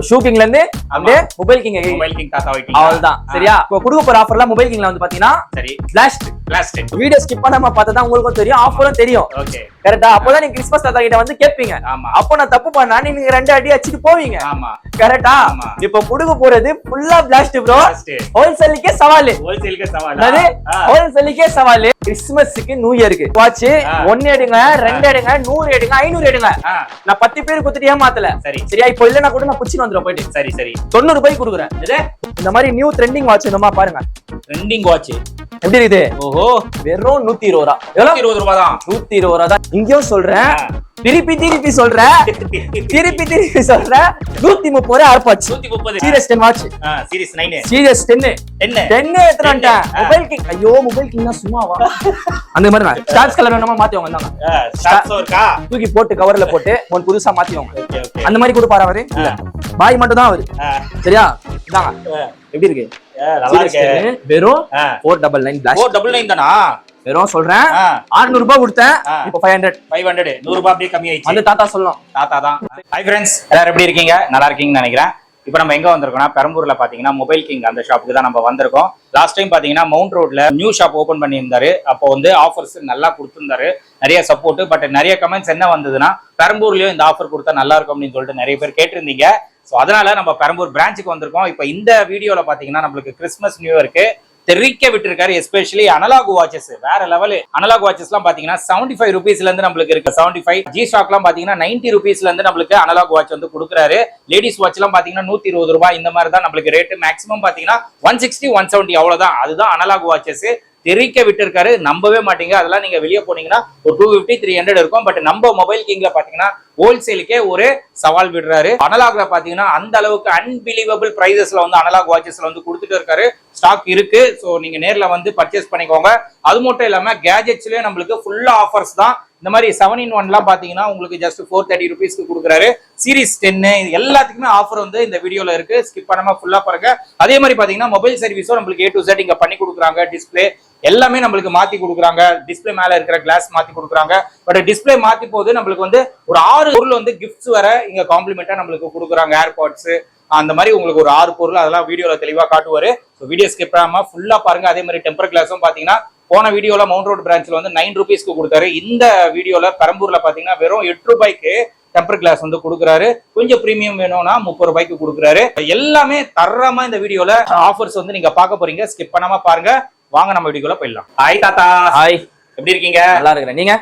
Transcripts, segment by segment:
Shoe கிங்ல இருந்து அப்படியே mobile king mobile king தாத்தா ஆயிட்டீங்க அவ்வளவுதான். சரியா? இப்போ கொடுக்க போற ஆஃபர்ல மொபைல் கிங்ல வந்து பாத்தீங்கன்னா சரி. பிளாஸ்டிக் வீடியோ ஸ்கிப் பண்ணாம பார்த்தா உங்களுக்கும் தெரியும் ஆஃபரும் தெரியும். ஓகே கரெக்டா அப்போதான் நீங்க கிறிஸ்மஸ் தாத்தா கிட்ட வந்து கேட்பீங்க. ஆமா. அப்போ நான் தப்பு பண்ணா நீங்க ரெண்டு அடி அடிச்சிட்டு போவீங்க. ஆமா. கரெக்டா. இப்போ கொடுக்க போறது ஃபுல்லா பிளாஸ்ட் ப்ரோ ஹோல்சேலுக்கே சவால். ஹோல்சேலுக்கு சவால்? அதாவது ஹோல்சேலுக்கே சவால். கிறிஸ்மஸ்க்கு நியூ இயருக்கு வாட்ச். ஒன்னு எடுங்க ரெண்டு எடுங்க நூறு எடுங்க ஐநூறு எடுங்க. நான் பத்து பேர் குத்துட்டு ஏமாத்தல. சரி. சரியா? இப்போ இல்லைன்னா கூட நான் புடிச்சு வந்துடும் போயிட்டு. சரி சரி. தொண்ணூறு ரூபாய்க்கு கொடுக்குறேன். இந்த மாதிரி நியூ ட்ரெண்டிங் வாட்ச் என்னமா பாருங்க. ட்ரெண்டிங் வாட்ச் எப்படி இருக்குது? ஓஹோ. வெறும் நூத்தி இருபது ரூபா எவ்வளவு இருபது ரூபாய் தான் நூத்தி இருபது ரூபா தான் இங்கேயும் சொல்றேன் திருப்பி திருப்பி சொல்றேன் திருப்பி திருப்பி சொல்றேன் நூத்தி முப்பது ரூபாய் ஆர்பாச்சு நூத்தி முப்பது series ten watch series nine. Series ten. என்ன டென்னு எடுத்துட்டு மொபைல் கிங் ஐயோ மொபைல் கிங்னா சும்மாவா அந்த மாதிரி தான். ஸ்டார்ஸ் கலர் வேணுமா மாத்தி வாங்க இருக்கா? தூக்கி போட்டு கவர்ல போட்டு ஒன்னு புதுசா மாத்தி வாங்க. அந்த மாதிரி கொடுப்பாரு அவரு? இல்ல. பாய் மட்டும் தான் அவரு சரியா? இந்தாங்க. எப்படி இருக்கு? நல்லா இருக்கு. 10, வெறும். Four double nine black double nine தானா? வெறும் சொல்றேன். ஆ. 600 ரூபாய் கொடுத்தேன். இப்போ ஃபைவ் ஹண்ட்ரட் ஃபைவ் ஹண்ட்ரட் நூறு ரூபாய் அப்படியே கம்மி ஆயிடுச்சு அந்த தாத்தா சொல்லலாம் தாத்தா தான். ஹாய் ஃப்ரெண்ட்ஸ் எல்லாரும் எப்படி இருக்கீங்க? நல்லா இருக்கீங்கன்னு நினைக்கிறேன். இப்போ நம்ம எங்க வந்திருக்கோம்னா பெரம்பூர்ல பாத்தீங்கன்னா மொபைல் கிங் அந்த ஷாப்புக்கு தான் நம்ம வந்திருக்கோம். லாஸ்ட் டைம் பாத்தீங்கன்னா மவுண்ட் ரோட்ல நியூ ஷாப் ஓபன் பண்ணியிருந்தாரு. அப்போ வந்து ஆஃபர்ஸ் நல்லா கொடுத்திருந்தாரு. நிறைய சப்போர்ட் பட் நிறைய கமெண்ட்ஸ் என்ன வந்ததுன்னா பெரம்பூர்லயும் இந்த ஆஃபர் கொடுத்தா நல்லா இருக்கும் அப்படின்னு சொல்லிட்டு நிறைய பேர் கேட்டிருந்தீங்க. ஸோ அதனால நம்ம பெரம்பூர் பிரான்ச்சுக்கு வந்திருக்கோம். இப்போ இந்த வீடியோல பாத்தீங்கன்னா நம்மளுக்கு கிறிஸ்மஸ் நியூ இயர்க்கு தெரிவிக்க விட்டுருக்காரு எஸ்பெஷலி அனலாக் வாட்சஸ் வேற லெவல் அனலாக் வாட்சஸ்லாம் பாத்தீங்கன்னா செவன்டி ஃபைவ் ருபீஸ்ல இருந்து நம்மளுக்கு இருக்கு. செவன்டி ஃபைவ் ஜி ஸ்டாக்லாம் பாத்தீங்கன்னா நைன்டி ருபீஸ்ல இருந்து நம்மளுக்கு அனலாக் வாட்ச் வந்து கொடுக்குறாரு. லேடிஸ் வாட்ச்லாம் பாத்தீங்கன்னா நூத்தி இருபது ரூபாய் இந்த மாதிரி தான் நம்மளுக்கு ரேட்டு மேக்ஸிமம் பாத்தீங்கன்னா ஒன் சிக்ஸ்டி ஒன் செவன்டி அவ்வளவுதான். அதுதான் அனலாக் வாட்சஸ் தெரிவிக்க விட்டுருக்காரு. நம்பவே மாட்டீங்க. அதெல்லாம் நீங்க வெளியே போனீங்கன்னா ஒரு டூ ஃபிஃப்டி த்ரீ ஹண்ட்ரட் இருக்கும். பட் நம்ம மொபைல் கிங்ல பாத்தீங்கன்னா ஹோல்சேலுக்கே ஒரு சவால் விடுறாரு. அனலாக்ல பாத்தீங்கன்னா அந்த அளவுக்கு அன்பிலீவபிள் பிரைசஸ்ல வந்து அனலாக் வாட்சஸ்ல வந்து கொடுத்துட்டு இருக்காரு. ஸ்டாக் இருக்கு. ஸோ நீங்க நேரில் வந்து பர்ச்சேஸ் பண்ணிக்கோங்க. அது மட்டும் இல்லாமல் கேஜெட்ஸ்லயே நம்மளுக்கு ஃபுல்லா ஆஃபர்ஸ் தான். இந்த மாதிரி செவன் இன் ஒன்லாம் பாத்தீங்கன்னா உங்களுக்கு ஜஸ்ட் ஃபோர் தேர்ட்டி ருபீஸ்க்கு கொடுக்குறாரு. சீரிஸ் டென்னு இது எல்லாத்துக்குமே ஆஃபர் வந்து இந்த வீடியோல இருக்கு. ஸ்கிப் பண்ணாம ஃபுல்லா பாருங்க. அதே மாதிரி பாத்தீங்கன்னா மொபைல் சர்வீஸும் நம்மளுக்கு ஏ டு Z இங்க பண்ணி கொடுக்குறாங்க. டிஸ்ப்ளே எல்லாமே நம்மளுக்கு மாத்தி கொடுக்குறாங்க. டிஸ்பிளே மேல இருக்கிற கிளாஸ் மாத்தி கொடுக்குறாங்க. பட் டிஸ்ப்ளே மாத்தி போது நம்மளுக்கு வந்து ஒரு ஆறு பொருள் வந்து கிஃப்ட்ஸ் வர இங்க காம்ப்ளிமெண்டா நம்மளுக்கு கொடுக்குறாங்க. ஏர்பாட்ஸ் அந்த மாதிரி உங்களுக்கு ஒரு ஆறு பொருள் அதெல்லாம் வீடியோல தெளிவா காட்டுவாரு. ஸோ வீடியோ ஸ்கிப் பண்ணாம ஃபுல்லா பாருங்க. அதே மாதிரி டெம்பர் கிளாஸும் பாத்தீங்கன்னா போன வீடியோல மவுண்ட் ரோட் பிரான்ச்ல வந்து நைன் ருபீஸ்க்கு கொடுத்தாரு. இந்த வீடியோல பெரம்பூர்ல பாத்தீங்கன்னா வெறும் எட்டு ரூபாய்க்கு டெம்பர் கிளாஸ் வந்து கொடுக்குறாரு. கொஞ்சம் பிரீமியம் வேணும்னா முப்பது ரூபாய்க்கு கொடுக்குறாரு. எல்லாமே தரமா இந்த வீடியோல ஆஃபர்ஸ் வந்து நீங்க பார்க்க போறீங்க. ஸ்கிப் பண்ணாம பாருங்க. வாங்க நம்ம வீடியோல போயிடலாம். ஹாய் தாத்தா. ஹாய் எப்படி இருக்கீங்க? நல்லா இருக்கிறேன். நீங்க?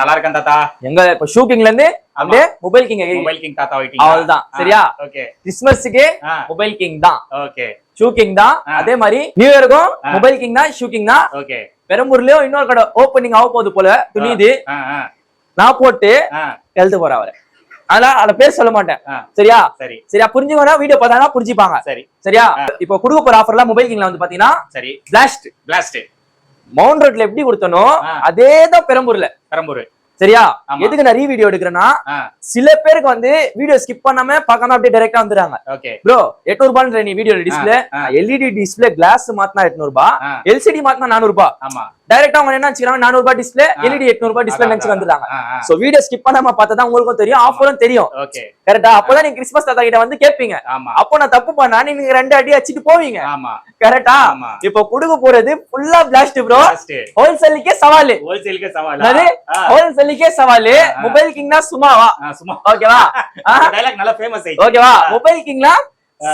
நல்லா இருக்கேன் தாத்தா. எங்க இப்போ ஷூ கிங்ல இருந்து அப்படியே மொபைல் கிங் மொபைல் கிங் தாத்தா ஆயிட்டீங்க. அவ்வளவுதான். சரியா? ஓகே கிறிஸ்மஸ்க்கு மொபைல் கிங் தான். ஓகே ஷூ கிங் தான். அதே மாதிரி நியூ இயருக்கும். மொபைல் கிங் தான் ஷூ கிங் தான். ஓகே பெரம்பூர்லயும் இன்னொரு கடை ஓப்பனிங் ஆக போகுது போல துணிது. நான் போட்டு ஆ. எழுத்து போறேன் அவரை. அதனால அத பேர் சொல்ல மாட்டேன். சரியா? சரி. சரியா? புரிஞ்சுக்கோனா வீடியோ பார்த்தாங்கன்னா புரிஞ்சுப்பாங்க. சரி. சரியா? இப்போ கொடுக்க போற ஆஃபர்லாம் மொபைல் கிங்ல வந்து பாத்தீங்கன்னா சரி. பிளாஸ்ட் பிளாஸ்ட் மவுண்ட் ரோட்ல எப்படி கொடுத்தனோ. அதே தான் பெரம்பூர்ல. பெரம்பூர். சரியா. எதுக்கு நான் ரீ வீடியோ எடுக்கிறேன்னா சில பேருக்கு வந்து வீடியோ ஸ்கிப் பண்ணாம பார்க்காம அப்படியே டைரக்டா வந்துறாங்க ஓகே. ப்ரோ எட்நூறு ரூபான்ற நீ video display. LED display glass மாத்தினா எட்நூறு ரூபாய் எல்சிடி மாத்தினா நானூறு ரூபாய் ஆமா. டைரக்டா அவங்க என்ன நினைச்சுக்கிறாங்க? நானூறு ரூபாய் டிஸ்பிளே. எல்இடி எட்நூறு ரூபாய் டிஸ்பிளே நினைச்சு சோ வீடியோ ஸ்கிப் பண்ணாம பார்த்தா உங்களுக்கும் தெரியும். ஆஃபரும் தெரியும். கரெக்டா அப்பதான் நீங்க கிறிஸ்மஸ் தாத்தா கிட்ட வந்து கேட்பீங்க ஆமா. அப்போ நான் தப்பு பண்ணா நீங்க ரெண்டு அடி அடிச்சிட்டு போவீங்க. கரெக்டா. இப்போ கொடுக்க போறது ஃபுல்லா பிளாஸ்ட் ப்ரோ ஹோல்சேலுக்கே சவால். ஹோல்சேலுக்கு சவால்? ஹோல்சேலுக்கே. மொபைல் கிங்னா சும்மாவா? சும்மா. ஓகேவா நல்லா ஃபேமஸ் ஓகேவா மொபைல் கிங்னா.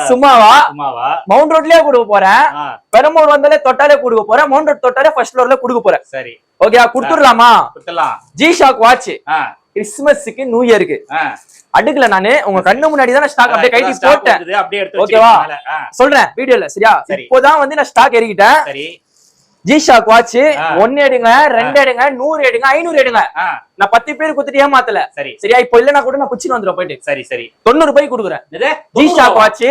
சும்மாவா? மவுண்ட் ரோட்லயே கொடுக்க போறேன். பெரம்பூர் வந்தாலே தொட்டாலே கொடுக்க போறேன். மவுண்ட் ரோட் தொட்டாலே ஃபர்ஸ்ட் ஃப்ளோர்ல கொடுக்க போறேன். சரி. ஓகேவா கொடுத்துடலாமா? ஜி ஷாக் வாட்ச் ஆ. கிறிஸ்மஸ்க்கு நியூ இயருக்கு அடுக்கல நானு உங்க கண்ணு முன்னாடி தான் ஸ்டாக் அப்படியே கைட்டி போட்டேன் ஓகேவா? சொல்றேன் வீடியோல சரியா? சரி. இப்போதான் வந்து நான் ஸ்டாக் இறக்கிட்டேன் சரி ஜி ஷாக் வாட்ச். ஒன்னு எடுங்க ரெண்டு எடுங்க நூறு எடுங்க ஐநூறு எடுங்க. நான் பத்து பேர் குத்துட்டு ஏமாத்தல. சரி. சரியா? இப்போ இல்லைன்னா கூட நான் புடிச்சு வந்துடும் போயிட்டு. சரி சரி. தொண்ணூறு ரூபாய்க்கு கொடுக்குறேன். இது ஜி ஷாக் வாட்ச்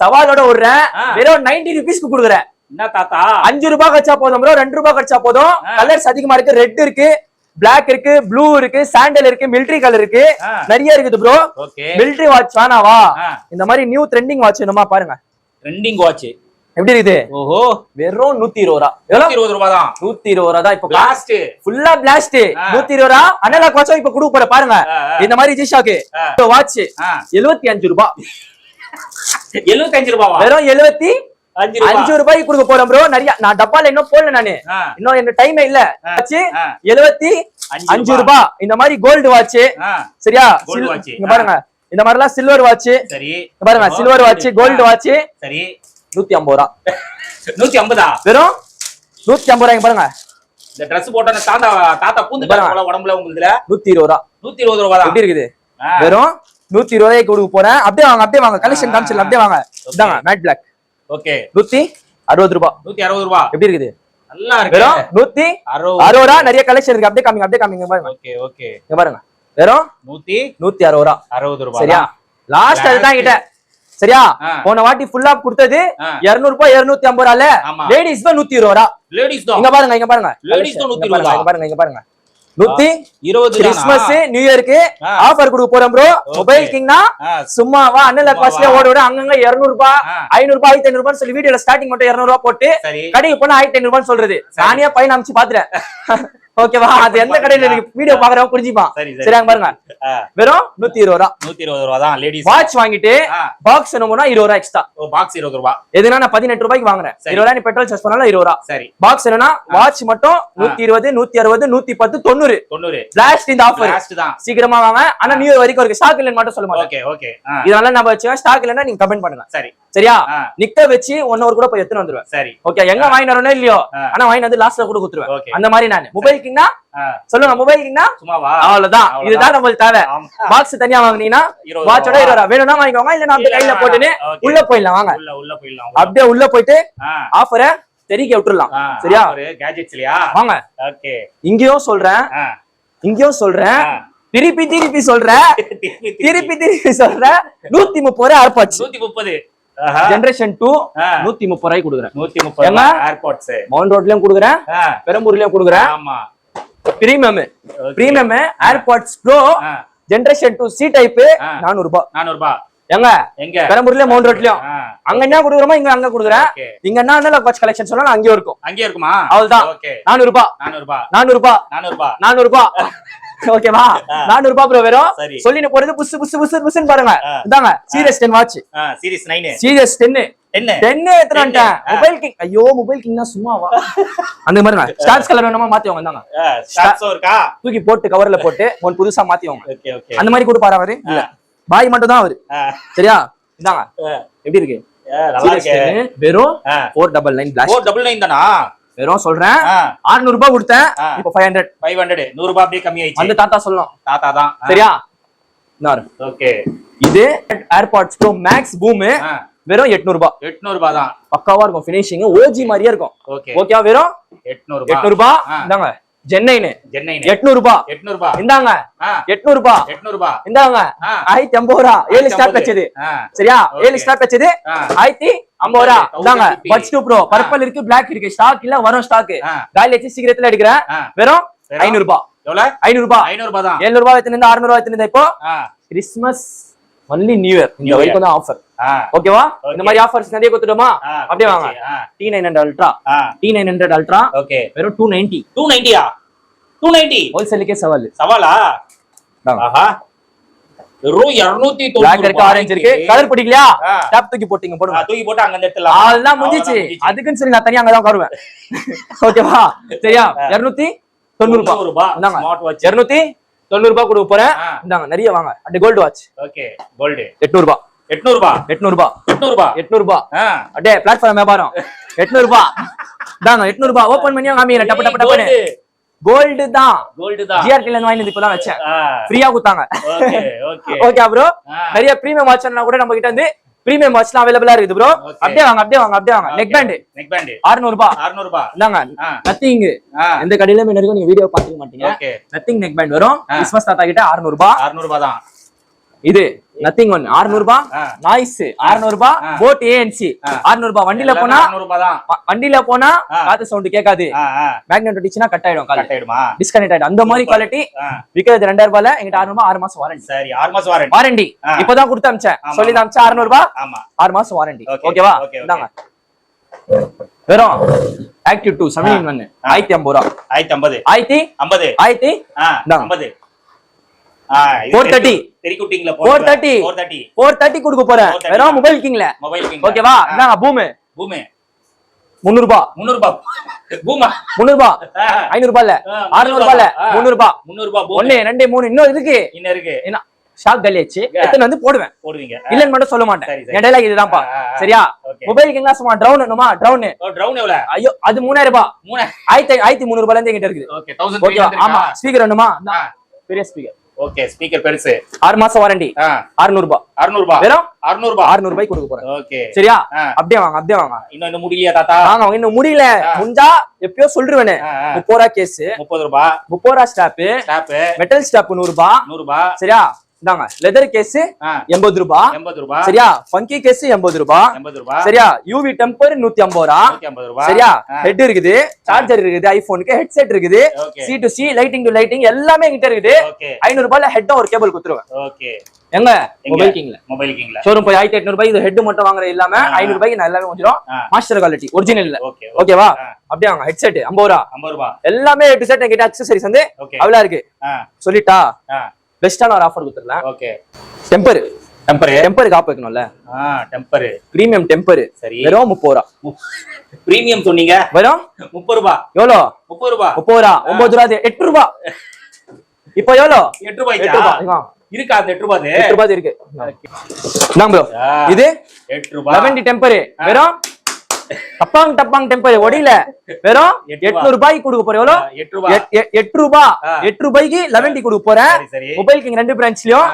சவாலோட விடுறேன். வெறும் நைன்டி ருபீஸ்க்கு கொடுக்குறேன். என்ன தாத்தா? அஞ்சு ரூபாய் கச்சா போதும் ப்ரோ ரெண்டு ரூபாய் கச்சா போதும். கலர்ஸ் அதிகமா இருக்கு ரெட் இருக்கு பிளாக் இருக்கு ப்ளூ இருக்கு சாண்டல் இருக்கு மிலிட்டரி கலர் இருக்கு. நிறைய இருக்குது ப்ரோ ஓகே மிலிட்டரி வாட்ச் வேணாவா இந்த மாதிரி நியூ ட்ரெண்டிங் வாட்ச் வேணுமா பாருங்க. ட்ரெண்டிங் வாட்ச் எப்படி இருக்குது? ஓஹோ. வெறும் நூத்தி இருபது ரூபா எவ்வளவு இருபது ரூபாய் தான் நூத்தி இருபது ரூபா தான் இப்போ பிளாஸ்ட் ஃபுல்லா பிளாஸ்ட். நூத்தி இருபது ரூபா அனலாக் வாட்சும் இப்ப கொடுக்க போற பாருங்க. இந்த மாதிரி ஜிஷாக்கு வாட்ச் எழுபத்தி அஞ்சு ரூபாய் எழுபத்தஞ்சு ரூபாவா? வெறும் எழுபத்தி அஞ்சு ரூபா. அஞ்சு ரூபாய்க்கு கொடுக்க போறேன் ப்ரோ நிறைய நான் டப்பால இன்னும் போடல நானு. இன்னும் என்ன டைம் இல்ல. எழுபத்தி அஞ்சு அஞ்சு ரூபா. ரூபாய் இந்த மாதிரி கோல்டு வாட்ச் சரியா. இங்க பாருங்க. இந்த மாதிரி எல்லாம் சில்வர் வாட்ச் சரி பாருங்க சில்வர் வாட்ச் கோல்டு வாட்ச் சரி. நூத்தி ஐம்பது ரூபா. நூத்தி ஐம்பதா? வெறும் நூத்தி ஐம்பது ரூபாய்க்கு பாருங்க. இந்த Dress போட்ட தாத்தா தாத்தா பூந்து பாருங்க. போல உடம்புல உங்களுதுல. நூத்தி இருபது ரூபா. நூத்தி இருபது ரூபா எப்படி இருக்குது? வெறும் நூத்தி இருபது ரூபாய்க்கு கொடுக்க போறேன். அப்படியே வாங்க அப்படியே வாங்க. கலெக்ஷன். காமிச்சிடலாம். அப்படியே வாங்க. இதாங்க மேட் பிளாக் ஓகே. நூத்தி அறுபது ரூபாய் நூத்தி அறுபது ரூபா. எப்படி இருக்குது? நல்லா இருக்கு. வெறும் நூத்தி அறுபது அறுபது. ரூபா நிறைய கலெக்ஷன் இருக்கு. அப்படியே காமிங்க அப்படியே காமிங்க. பாருங்க. Okay okay. பாருங்க. வெறும் நூத்தி நூத்தி அறுபது ரூபா. அறுபது ரூபா சரியா? லாஸ்ட் அதுதான் கிட்ட. சரியா. போன வாட்டி ஃபுல்லா கொடுத்தது. இருநூறு ரூபாய் இருநூத்தி ஐம்பது ரூபால. லேடிஸ் தான் நூத்தி இருபது ரூபா லேடிஸ் தான் இங்க பாருங்க இங்க பாருங்க Ladies தான் நூத்தி இங்க பாருங்க, இருபதா? இங்க பாருங்க இங்க பாருங்க நூத்தி இருபது கிறிஸ்மஸ் நியூ இயருக்கு. ஆஃபர் கொடுக்க போறோம் ப்ரோ மொபைல் கிங்னா சும்மாவா அண்ணல? காஸ்ட்ல ஓட விட அங்கங்க இருநூறு ரூபாய். ஐநூறு ரூபாய் ஐநூறு ரூபாய் சொல்லி வீடியோல ஸ்டார்டிங் மட்டும் இருநூறு ரூபாய் போட்டு கடைக்கு போனா ஆயிரத்தி ஐநூறு ரூபாய் சொல்றது நானே பையன் அமிச்சு பாத்துறேன் ஓகேவா அது எந்த கடையில எனக்கு வீடியோ பாக்குறவங்க புரிஞ்சுப்பான் சரி சரி. சரியா பாருங்க. வெறும் நூத்தி இருபது ரூபா. நூத்தி இருபது ரூபா தான் லேடிஸ் வாட்ச் வாங்கிட்டு பாக்ஸ் என்னமோனா இருபது ரூபா எக்ஸ்ட்ரா பாக்ஸ் இருபது ரூபா. எதுனா நான் பதினெட்டு ரூபாய்க்கு வாங்குறேன். இருபது ரூபாய் பெட்ரோல் சார்ஜ் பண்ணாலும் இருபது ரூபா. சரி. பாக்ஸ் என்னன்னா வாட்ச் மட்டும் நூத்தி இருபது நூத்தி அறுபது நூத்தி பத்து தொண்ணூறு. தொண்ணூறு. லாஸ்ட் இந்த ஆஃபர் சீக்கிரமா வாங்க. ஆனா நியூ இயர் வரைக்கும் இருக்கு. ஸ்டாக் இல்லைன்னு மட்டும் சொல்ல மாட்டேன். ஓகே ஓகே இதனால நம்ம வச்சுக்கோங்க. ஸ்டாக் இல்லைன்னா நீங்க கமெண்ட் பண்ணுங்க. சரி. சரியா? நிக்க வச்சு ஒன் ஹவர் கூட போய் எடுத்துட்டு வந்துருவேன். சரி. ஓகே எங்க வாங்கி வரணும் இல்லையோ. ஆனா வாங்கி வந்து லாஸ்ட்ல கூட கொடுத்துருவேன். அந்த மாதிரி நான். மொபைல் கிங்னா சொல்லுங்க மொபைல் கிங்னா அவ்வளவுதான். இதுதான் நம்மளுக்கு தேவை. பாக்ஸ் தனியா வாங்குனீங்கன்னா வாட்சோட ரூபா. இருபது ரூபா. வேணும்னா வாங்கிக்கோங்க இல்ல நான் கையில போட்டுன்னு. உள்ள போயிடலாம் வாங்க. உள்ள போயிடலாம் அப்படியே உள்ள போயிட்டு ஆஃபரை தெரிக்க விட்டுறலாம் சரியா? வாங்க. ஓகே இங்கேயும் சொல்றேன். இங்கேயும் சொல்றேன். திருப்பி திருப்பி சொல்றேன். திருப்பி திருப்பி. சொல்றேன். நூத்தி முப்பது ரூபாய் ஏர்பாட்ஸ் நூத்தி முப்பது. ஜெனரேஷன் டூ நூத்தி முப்பது ரூபாய் கொடுக்குறேன். நூத்தி முப்பது ஏங்க? ஏர்போர்ட்ஸ் மவுண்ட் ரோட்லயும் கொடுக்குறேன் பெரம்பூர்லயும் கொடுக்குறேன். ஆமா. Premium AirPods Pro generation two C type. நானூறு ரூபாய் நானூறு ரூபாய் எங்க எங்க? பெரம்பூர்லயும் மவுண்ட் ரோட்லயும். அங்க என்ன கொடுக்குறோமா இங்க அங்க கொடுக்குறேன். இங்க என்ன என்ன வாட்ச் கலெக்ஷன் சொன்னா அங்கேயும் இருக்கும். அங்கேயே இருக்குமா? அவ்வளவுதான். நானூறு ரூபாய் நானூறு ரூபாய் நானூறு ரூபாய் நானூறு ரூபாய் நானூறு ரூபாய் ஓகேவா நானூறு ரூபாய் ப்ரோ வெறும். சரி. சொல்லிட்டு போறது புசு புசு புசு புசுன்னு பாருங்க. இதாங்க series ten watch series nine series ten ten வந்துட்டேன். ஆ. மொபைல் கிங் ஐயோ மொபைல் கிங்னா சும்மாவா அந்த மாதிரிங்க ஸ்டார்ஸ் கலர் வேணுமா மாத்தி இருக்கா? தூக்கி போட்டு கவர்ல போட்டு ஒன்னு புதுசா மாத்தி வாங்க. ஓகே ஓகே அந்த மாதிரி கூட பாரு அவரு இல்ல. பாய் மட்டும் தான் அவரு சரியா? இந்தாங்க. எப்படி இருக்கு? நல்லா Serious இருக்கு. 10, வெறும் four double nine four double nine தானா? வெறும் சொல்றேன். அறுநூறு ரூபாய் கொடுத்தேன். இப்போ ஃபைவ் ஹண்ட்ரட் ஃபைவ் ஹண்ட்ரட் நூறு ரூபாய் அப்படியே கம்மி அந்த ஆயிடுச்சு தாத்தா சொல்லணும். தாத்தா தான். சரியா. ஓகே. இது ஏர்பாட்ஸ் ப்ரோ மேக்ஸ் பூம் வெறும் எட்நூறு ரூபாய். எட்நூறு ரூபாய் தான். பக்காவா இருக்கும் ஃபினிஷிங் ஓஜி மாதிரியே இருக்கும். ஓகே. ஓகேவா வெறும் எட்நூறு எட்நூறு ரூபாய். இந்தாங்க. ஜென்னைன்னு சென்னை எட்நூறு ரூபாய். எட்நூறு ரூபாய். இந்தாங்க. எட்நூறு ரூபாய். எட்நூறு ரூபாய். இந்தாங்க. ஆயிரத்தி ஐம்பது ரூபா ஏழு ஸ்டார் வச்சது. ஆ, சரியா. ஏழு ஸ்டார் வச்சது. ஆ, ஆயிரத்தி ஐம்பது ரூபா. fifty. Buds two pro purple இருக்கு பிளாக் இருக்கு. ஸ்டாக் இல்ல வரும் ஸ்டாக். காலி வச்சு சீக்கிரத்துல எடுக்கிறேன். வெறும்? ஐநூறு ரூபாய் எவ்வளவு? ஐநூறு ரூபாய் ஐநூறு ரூபாய் தான். எழுநூறு ரூபாய் வச்சிருந்தா அறுநூறு ரூபாய் வச்சிருந்தா இப்போ ஆ, கிறிஸ்மஸ் ஒன்லி நியூ இயர் இந்த வரைக்கும் தான் ஆஃபர் ஓகேவா. இந்த மாதிரி ஆஃபர்ஸ் நிறைய கொடுத்துட்டோமா? ஆ, அப்படியே வாங்க. T nine hundred ultra T nine hundred ultra okay வெறும் டூ நைன்டி டூ நைன்டியா டூ நைன்டி ஹோல்சேலுக்கே சவால். சவாலா. ஆஹா. வெறும் இருநூத்தி ஆரஞ்சு இருக்கு கலர் பிடிக்கலையா. டேப் தூக்கி போட்டீங்க போடுங்க. தூக்கி போட்டு அங்க இருந்து எடுத்துலாம் அதெல்லாம் முடிஞ்சிச்சு அதுக்குன்னு சொல்லி நான் தனியா அங்கதான் ஓகேவா? சரியா? இருநூத்தி தொண்ணூறு ரூபாய். ஸ்மார்ட் வாட்ச் இருநூத்தி தொண்ணூறு ரூபாய் கொடுக்க போறேன். இந்தாங்க நிறைய வாங்க. அப்படியே கோல்டு வாட்ச் ஓகே கோல்டு எட்நூறு ரூபாய் எட்நூறு ரூபாய் எட்நூறு ரூபாய் எட்நூறு ரூபாய் எட்நூறு ரூபாய் ஆ, அப்படியே பிளாட்ஃபார்ம் வியாபாரம் எட்நூறு ரூபாய் எட்நூறு ரூபாய் ஓபன் பண்ணி காமிக்கிறேன் டப்பு டப்பு டப்புன்னு. கோல்டு தான். கோல்டு தான். ஜிஆர்டில இருந்து வாங்கி இப்பதான் வச்சேன். ஃப்ரீயா கொடுத்தாங்க. Okay okay okay bro. நிறைய பிரீமியம் வாட்ச்னா கூட நம்ம கிட்ட வந்து பிரீமியம் வாட்ச்லாம் அவைலபிளா இருக்குது ப்ரோ. அப்படியே வாங்க அப்படியே வாங்க அப்படியே வாங்க. நெக் பேண்ட் நெக் பேண்ட் 600 ரூபாய் 600 ரூபாய் இந்தாங்க ஆ, எந்த கடையில வரைக்கும் நீங்க வீடியோ பாத்துக்க மாட்டீங்க. நத்திங் நெக் பேண்ட் வரும். கிறிஸ்மஸ் தாத்தா கிட்ட 600 ரூபாய் 600 ரூபாய் தான். இது நத்திங் ஒன் 600 ரூபாய். நாய்ஸ் 600 ரூபாய். Boat ANC. 600 ரூபாய் வண்டியில போனா 600 ரூபாய் தான். வ- வண்டியில போனா. காத்து சவுண்ட் கேட்காது. மேக்னெட் அடிச்சுனா கட் ஆயிடும் கட் ஆயிடுமா டிஸ்கனெக்ட் ஆயிடும் அந்த மாதிரி குவாலிட்டி விக்கிறது ரெண்டாயிரம் ரூபாயில எங்கிட்ட 600 ரூபாய் ஆறு மாசம் வாரண்டி சரி ஆறு மாசம் வாரண்டி வாரண்டி. இப்பதான் கொடுத்து அமிச்சேன். சொல்லி அமிச்சா 600 ரூபாய் ஆறு மாசம் வாரண்டி ஓகேவா. இந்தாங்க. வெறும் ஆக்டிவ் டூ செவன்டீன் ஒன்னு. ஆயிரத்தி ஐம்பது ரூபா. ஆயிரத்தி ஐம்பது. ஆயிரத்தி ஐம்பது. ஆயிரத்தி. ஐம்பது. Four thirty தெரிக்குட்டிங்களா four thirty four thirty four thirty கொடுக்க போறேன். 430. வெறும் மொபைல் கிங்ல ஓகேவா இந்தாங்க பூமு பூமே முந்நூறு ரூபாய் முந்நூறு ரூபாய் பூமா. முந்நூறு ரூபாய் ஐநூறு ரூபாய் இல்ல அறுநூறு ரூபாய் இல்ல முந்நூறு ரூபாய் முந்நூறு ரூபாய் பூமி. ஒண்ணு ரெண்டு மூணு. இன்னும் இருக்கு. இன்னும் இருக்கு. என்ன ஷாக் கல்லியாச்சு எத்தனை வந்து போடுவேன். போடுவீங்க. இல்லன்னு மட்டும் சொல்ல மாட்டேன். இதுதான்ப்பா. ஆ. சரியா? மொபைல் கிங்லாம் சும்மா ட்ரவுன் வேணுமா? ட்ரவுன் ட்ரவுன் எவ்வளவு ஐயோ அது மூணாயிரம் ரூபாய் மூணு ஆயிரத்தி ஆயிரத்தி முந்நூறு ரூபாய்ல இருந்து இருக்குது. ஓகே ஓகேவா ஆமா. ஸ்பீக்கர் வேணுமா. பெரிய ஸ்பீக்கர் ஓகே ஸ்பீக்கர் பெருசு. ஆறு மாசம் வாரண்டி அறுநூறு ரூபாய் அறுநூறு ரூபாய் வெறும் அறுநூறு ரூபாய் அறுநூறு ரூபாய் கொடுக்க போறேன். ஓகே சரியா. அப்படியே வாங்க அப்படியே வாங்க. இன்னும் இன்னும் முடியலையா தாத்தா? வாங்க இன்னும் முடியல. முடிஞ்சா எப்பயோ ஆ. முப்பது ரூபா கேஸ் முப்பது ரூபாய் முப்பது ரூபா ஸ்டாப்பு ஸ்டாப்பு மெட்டல் ஸ்டாப் நூறு ரூபாய் நூறு ரூபாய் சரியா? இந்தாங்க. லெதர் கேஸ் எண்பது ரூபாய் எண்பது ரூபாய் சரியா? ஃபங்கி கேஸ் எண்பது ரூபாய் எண்பது ரூபாய் சரியா? யூவி டெம்பர் நூத்தி ஐம்பது ரூபா. ரூபாய் சரியா. ஹெட் இருக்குது. சார்ஜர் இருக்குது. ஐபோனுக்கு ஹெட்செட் இருக்குது. C to C lightning to lightning எல்லாமே எங்கிட்ட இருக்குது. ஐநூறு ரூபாய்ல ஹெட் ஒரு கேபிள் குத்துருவேன். ஓகே. எங்க? மொபைல் கிங்ல மொபைல் கிங்ல ஷோரூம் போய் ஆயிரத்தி எட்நூறு ரூபாய் இது ஹெட் மட்டும் வாங்குற இல்லாம. ஐநூறு ரூபாய்க்கு நான் எல்லாமே கொஞ்சம். மாஸ்டர் குவாலிட்டி ஒரிஜினல் ஓகேவா. அப்படியே வாங்க. ஹெட்செட் ஐம்பது ரூபா. ஐம்பது ரூபாய் எல்லாமே டு செட் என்கிட்ட அக்சசரிஸ் வந்து அவ்வளவு இருக்கு. சொல்லிட்டா? ஆ பெஸ்டான ஒரு ஆஃபர் கொடுத்துடலாம் ஓகே. டெம்பர் டெம்பர் டெம்பர் காப்பு வைக்கணும்ல. டெம்பர் பிரீமியம் டெம்பர் சரி. வெறும் முப்பது ரூபா. பிரீமியம் சொன்னீங்க. வெறும்? முப்பது ரூபாய் எவ்வளோ? முப்பது ரூபாய் முப்பது ரூபா. ஒன்பது ரூபா எட்டு ரூபா. இப்போ எவ்வளோ? எட்டு எட்டு ரூபாய்க்கா ரூபா. இங்க வா. இருக்கா அந்த எட்டு ரூபாய் எட்டு ரூபாய் இருக்கு. ப்ரோ. இது? எட்டு ரூபாய் லெவன்டி டெம்பர் வெறும்? டப்பாங் டப்பாங் டெம்பர் ஒடியில வெறும் ரூபா. எட்நூறு ரூபாய்க்கு கொடுக்க போறேன். எவ்வளோ? ஆ, எட்டு ரூபா. எட்டு ரூபாய்க்கு லெவன்டி கொடுக்க போறேன். சரி சரி. மொபைல் கிங் ரெண்டு பிரான்ச்லயும்.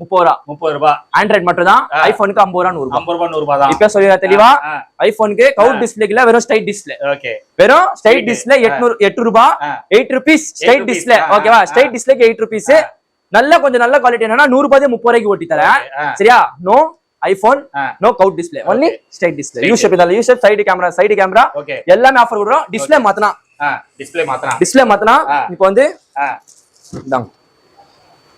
முப்பது ரூபா. முப்பது ரூபாய் ஆண்ட்ராய்ட் மட்டும் தான். ஐபோனுக்கு ஐம்பது ரூபா நூறு ஐம்பது ரூபாய் நூறு தான். இப்ப சொல்லிடுறேன் தெளிவா? ஐபோனுக்கு கவுட் டிஸ்பிளேக்கு இல்ல வெறும் ஸ்ட்ரைட் டிஸ்பிளே ஓகே. வெறும் Straight. டிஸ்பிளே எட்நூறு எட்டு ரூபாய் ஆ. Eight rupees rupees. டிஸ்பிளே ஓகேவா ஆ. ஸ்ட்ரைட் டிஸ்பிளேக்கு எயிட் ருபீஸ். நல்ல கொஞ்சம் நல்ல குவாலிட்டி என்னன்னா நூறு ரூபாய் முப்பது ரூபாய்க்கு ஓட்டி தரேன். சரியா? No iPhone. No curved display only straight display. U shape இதால U shape side camera side camera எல்லாமே ஆஃபர் கொடுறோம் டிஸ்பிளே மாத்தனா. டிஸ்ப்ளே மாத்தலாம் டிஸ்பிளே மாத்தனா. இப்போ வந்து இந்தாங்க.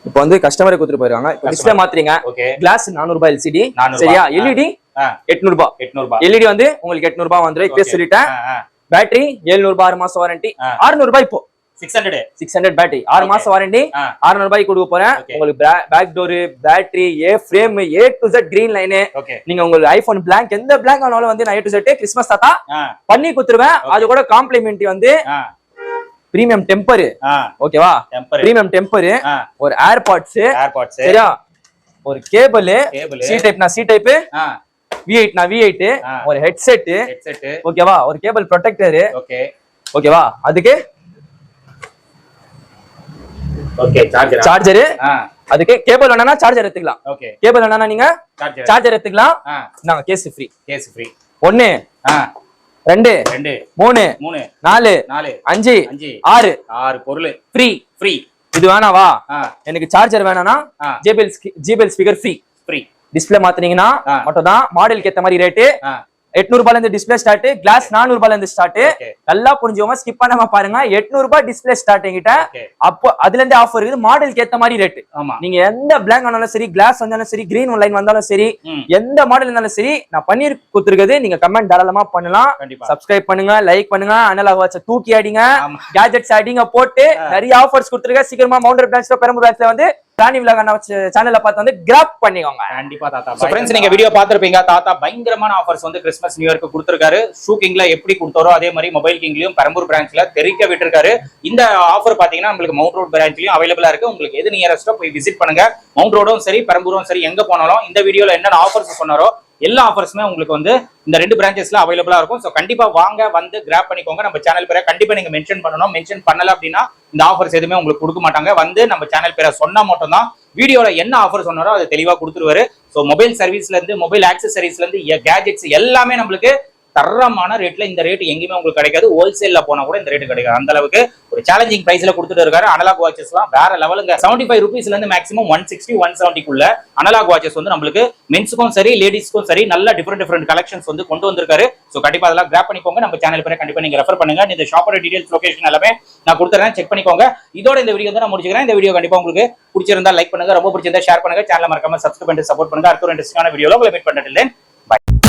இப்போ வந்து கஸ்டமரை கொடுத்துட்டு போயிருக்காங்க. இப்போ டிஸ்பிளே மாத்துறீங்க. கிளாஸ் நானூறு ரூபாய் எல்சிடி 400 சரியா. எல்இடி ஆ. எட்நூறு ரூபாய் எட்நூறு ரூபாய் எல்இடி வந்து உங்களுக்கு எட்நூறு ரூபாய் வந்துரும். இப்போ. சொல்லிட்டேன். பேட்டரி எழுநூறு ரூபாய் ஆறு மாசம் வாரண்டி. அறுநூறு ரூபாய் இப்போ. 600 சிக்ஸ் ஹண்ட்ரட் பேட்டரி ஆறு. மாசம் வாரண்டி ஆ. அறுநூறு ரூபாய்க்கு கொடுக்க போறேன். உங்களுக்கு பேக் டோரு பேட்டரி ஏ ஃப்ரேம் ஏ டு செட் கிரீன் லைனு நீங்க உங்களுக்கு ஐபோன் பிளாங்க் எந்த பிளாங்க் ஆனாலும் வந்து நான் ஏ டு செட் கிறிஸ்மஸ் தாத்தா பண்ணி கொடுத்துருவேன். அது கூட காம்ப்ளிமெண்ட்ரி வந்து பிரீமியம் டெம்பர் ஓகேவா பிரீமியம் டெம்பர் ஒரு ஏர்பாட்ஸ் ஏர்பாட்ஸ் சரியா? ஒரு கேபிள் சி டைப் நான் சி டைப் வி எயிட் நான் வி எயிட். ஒரு ஹெட்செட் ஓகேவா ஒரு கேபிள் ப்ரொடெக்டர் ஓகே ஓகேவா அதுக்கு சார்ஜர் சார்ஜர் அதுக்கு கேபிள் வேணா சார்ஜர் எடுத்துக்கலாம். ஓகே கேபிள் வேணா நீங்க சார்ஜர் எடுத்துக்கலாம். நாங்க கேஸ் ஃப்ரீ கேஸ் ஃப்ரீ ஒன்னு ரெண்டு ரெண்டு. மூணு மூணு. நாலு நாலு. அஞ்சு அஞ்சு. ஆறு. ஆறு பொருள். ஃப்ரீ ஃப்ரீ இது வேணாவா எனக்கு சார்ஜர் வேணாம்னா ஆ. JBL GBL speaker free free display மாத்துனீங்கன்னா. மட்டும் தான் மாடலுக்கு ஏத்த மாதிரி ரேட்டு எட்நூறு ரூபாயில இருந்து டிஸ்பிளே ஸ்டார்ட் கிளாஸ் நானூறு ரூபாயில இருந்து ஸ்டார்ட் நல்லா புரிஞ்சுக்கோங்க ஸ்கிப் பண்ணாம பாருங்க. எட்நூறு ரூபாய் டிஸ்பிளே ஸ்டார்ட் அப்போ அதுல இருந்து ஆஃபர் இருக்குது. மாடலுக்கு ஏத்த மாதிரி ரேட் ஆமா. நீங்க எந்த பிளாங்க் ஆனாலும் சரி கிளாஸ் வந்தாலும் சரி கிரீன் லைன் வந்தாலும் சரி எந்த மாடல் இருந்தாலும் சரி நான் பண்ணி கொடுத்துருக்கிறது. நீங்க கமெண்ட் தாராளமா பண்ணலாம். சப்ஸ்கிரைப் பண்ணுங்க லைக் பண்ணுங்க அனலாக் வாட்ச தூக்கி அடிங்க. கேஜெட்ஸ் அடிங்க போட்டு நிறைய ஆஃபர்ஸ் கொடுத்துருக்க சீக்கிரமா மவுண்டர் பிரான்ச்ல பெரம்பூர் பிரான்ச்ல வந்து ராணி விலாக் அண்ணா சேனல்ல பார்த்து வந்து கிராப் பண்ணிக்கோங்க. கண்டிப்பா தாத்தா. ஃப்ரெண்ட்ஸ் நீங்க வீடியோ பாத்திருப்பீங்க தாத்தா பயங்கரமான ஆஃபர்ஸ் வந்து கிறிஸ்மஸ் நியூ இயர்க்கு கொடுத்திருக்காரு. ஷூ கிங்ல எப்படி கொடுத்தாரோ அதே மாதிரி மொபைல் கிங்லயும் பெரம்பூர் பிரான்ச்ல தெரிவிக்க விட்டுருக்காரு. இந்த ஆஃபர் பாத்தீங்கன்னா உங்களுக்கு மவுண்ட் ரோட் பிரான்ச்லயும் அவைலபிளா இருக்கு. உங்களுக்கு எது நியரஸ்டோ போய் விசிட் பண்ணுங்க. மவுண்ட் ரோடும் சரி பெரம்பூரும் சரி எங்க போனாலும் இந்த வீடியோல என்னென்ன ஆஃபர்ஸ் சொன்னாரோ எல்லா ஆஃபர்ஸுமே உங்களுக்கு வந்து இந்த ரெண்டு பிரான்ச்சஸ்ல அவைலபிளா இருக்கும். ஸோ கண்டிப்பா வாங்க வந்து கிராப் பண்ணிக்கோங்க. நம்ம சேனல் பேரை கண்டிப்பா நீங்க மென்ஷன் பண்ணணும். மென்ஷன் பண்ணல அப்படின்னா இந்த ஆஃபர்ஸ் எதுவுமே உங்களுக்கு கொடுக்க மாட்டாங்க. வந்து நம்ம சேனல் பேரை சொன்னா மட்டும் தான் வீடியோல என்ன ஆஃபர் சொன்னாரோ அதை தெளிவா கொடுத்துருவாரு. ஸோ மொபைல் சர்வீஸ்ல இருந்து மொபைல் ஆக்சசரிஸ்ல இருந்து கேஜெட்ஸ் எல்லாமே நம்மளுக்கு தரமான ரேட்ல இந்த ரேட் எங்கேயுமே உங்களுக்கு கிடைக்காது. ஹோல்சேல்ல போனா கூட இந்த ரேட் கிடைக்காது. அந்த அளவுக்கு ஒரு சேலஞ்சிங் பிரைஸ்ல கொடுத்துட்டு இருக்காரு. அனலாக் வாட்சஸ்லாம் வேற லெவலுங்க செவன்டி ஃபைவ் ருபீஸ்ல இருந்து மேக்ஸிமம் ஒன் சிக்ஸ்டி ஒன் செவன்டிக்குள்ள அனலாக் வாட்சஸ் வந்து நம்மளுக்கு மென்ஸுக்கும் சரி லேடிஸ்க்கும் சரி நல்ல டிஃப்ரெண்ட் டிஃப்ரெண்ட் கலெக்ஷன்ஸ் வந்து கொண்டு வந்திருக்காரு. ஸோ கண்டிப்பா அதெல்லாம் கிராப் பண்ணிக்கோங்க. நம்ம சேனல் பேரை கண்டிப்பா நீங்க ரெஃபர் பண்ணுங்க. இந்த ஷாப்போட டீடைல்ஸ் லொகேஷன் எல்லாமே நான் கொடுத்துறேன். செக் பண்ணிக்கோங்க. இதோட இந்த வீடியோ நான் முடிச்சுக்கிறேன். இந்த வீடியோ கண்டிப்பா உங்களுக்கு பிடிச்சிருந்தா லைக் பண்ணுங்க. ரொம்ப பிடிச்சிருந்தா ஷேர் பண்ணுங்க. சேனல் மறக்காம சப்ஸ்கிரைப் பண்ணி சப்போர்ட் பண்ணுங்க. அடுத்த ஒரு இன்ட்ரெஸ்டிங்கான வீடியோல உங்களை மீட் பண்ணிட்டு பை